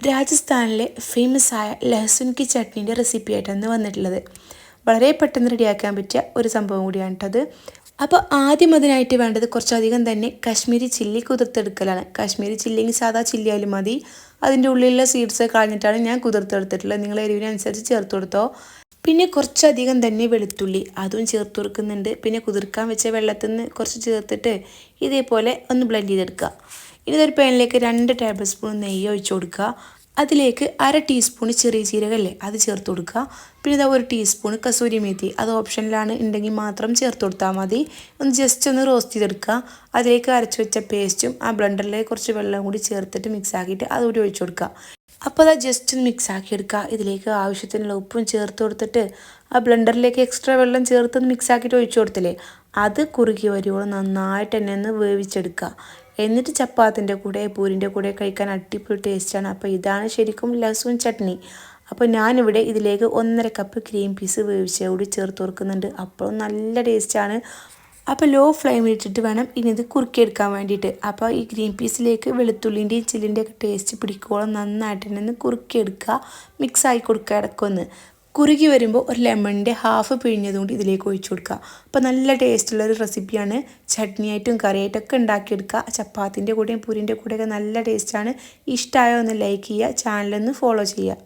രാജസ്ഥാനിലെ ഫേമസ് ആയ ലഹസുൻ കി ചട്നീന്റെ റെസിപ്പി ആയിട്ടാണ് വന്നിട്ടുള്ളത്. വളരെ പെട്ടെന്ന് റെഡിയാക്കാൻ പറ്റിയ ഒരു സംഭവം കൂടിയാണ് കേട്ടത്. അപ്പോൾ ആദ്യം അതിനായിട്ട് വേണ്ടത് കുറച്ചധികം തന്നെ കാശ്മീരി ചില്ലി കുതിർത്തെടുക്കലാണ്. കാശ്മീരി ചില്ലിങ്കിൽ സാധാ ചില്ലി ആയാലും മതി. അതിന്റെ ഉള്ളിലുള്ള സീഡ്സ് കളഞ്ഞിട്ടാണ് ഞാൻ കുതിർത്തെടുത്തിട്ടുള്ളത്. നിങ്ങൾ എരിവിനനുസരിച്ച് ചേർത്ത് കൊടുത്തോ. പിന്നെ കുറച്ചധികം തന്നെ വെളുത്തുള്ളി അതും ചേർത്ത് കൊടുക്കുന്നുണ്ട്. പിന്നെ കുതിർക്കാൻ വെച്ച വെള്ളത്തിൽ നിന്ന് കുറച്ച് ചേർത്തിട്ട് ഇതേപോലെ ഒന്ന് ബ്ലെൻഡ് ചെയ്തെടുക്കുക. ഇതൊരു പാനിലേക്ക് രണ്ട് ടേബിൾ സ്പൂൺ നെയ്യ് ഒഴിച്ചു കൊടുക്കുക. അതിലേക്ക് അര ടീസ്പൂൺ ചെറിയ ജീരകല്ലേ അത് ചേർത്ത് കൊടുക്കുക. പിന്നെ ഇതാ ഒരു ടീസ്പൂൺ കസൂരി മേത്തി. അത് ഓപ്ഷനിലാണ് ഉണ്ടെങ്കിൽ മാത്രം ചേർത്ത് കൊടുത്താൽ മതി. ഒന്ന് ജസ്റ്റ് ഒന്ന് റോസ്റ്റ് ചെയ്തെടുക്കുക. അതിലേക്ക് അരച്ച് വെച്ച പേസ്റ്റും ആ ബ്ലണ്ടറിലേക്ക് കുറച്ച് വെള്ളം കൂടി ചേർത്തിട്ട് മിക്സ് ആക്കിയിട്ട് അതുകൂടി ഒഴിച്ചു കൊടുക്കുക. അപ്പോൾ അത് ജസ്റ്റ് ഒന്ന് മിക്സ് ആക്കി എടുക്കുക ഇതിലേക്ക് ആവശ്യത്തിനുള്ള ഉപ്പും ചേർത്ത് കൊടുത്തിട്ട് ആ ബ്ലെൻഡറിലേക്ക് എക്സ്ട്രാ വെള്ളം ചേർത്ത് മിക്സ് ആക്കിയിട്ട് ഒഴിച്ചു കൊടുത്തില്ലേ? അത് കുറുകി വരുവോളം നന്നായിട്ട് തന്നെ ഒന്ന് വേവിച്ചെടുക്കുക എന്നിട്ട് ചപ്പാത്തിന്റെ കൂടെ പൂരിന്റെ കൂടെ കഴിക്കാൻ അടിപൊളി ടേസ്റ്റാണ് അപ്പോൾ ഇതാണ് ശരിക്കും ലസൂൺ ചട്നി. അപ്പോൾ ഞാനിവിടെ ഇതിലേക്ക് ഒന്നര കപ്പ് ക്രീം പീസ് വേവിച്ച കൂടി ചേർത്ത് കൊടുക്കുന്നുണ്ട്. അപ്പോൾ നല്ല ടേസ്റ്റാണ് അപ്പോൾ ലോ ഫ്ലെയിമിൽ ഇട്ടിട്ട് വേണം ഇനി ഇത് കുറുക്കിയെടുക്കാൻ വേണ്ടിയിട്ട്. അപ്പോൾ ഈ ഗ്രീൻ പീസിലേക്ക് വെളുത്തുള്ളിന്റെയും ചില്ലിന്റെയൊക്കെ ടേസ്റ്റ് പിടിക്കോളം നന്നായിട്ട് തന്നെ ഒന്ന് കുറുക്കിയെടുക്കുക. മിക്സായി കൊടുക്കുക ഇടക്കൊന്ന് കുറുകി വരുമ്പോൾ ഒരു ലെമണിന്റെ ഹാഫ് പിഴിഞ്ഞതുകൊണ്ട് ഇതിലേക്ക് ഒഴിച്ചു കൊടുക്കുക. അപ്പോൾ നല്ല ടേസ്റ്റുള്ള ഒരു റെസിപ്പിയാണ് ചട്നിയായിട്ടും കറിയായിട്ടൊക്കെ ഉണ്ടാക്കിയെടുക്കുക. ചപ്പാത്തിന്റെ കൂടെയും പൂരിന്റെ കൂടെയൊക്കെ നല്ല ടേസ്റ്റാണ് ഇഷ്ടമായോ ഒന്ന് ലൈക്ക് ചെയ്യുക. ചാനലൊന്ന് ഫോളോ ചെയ്യുക.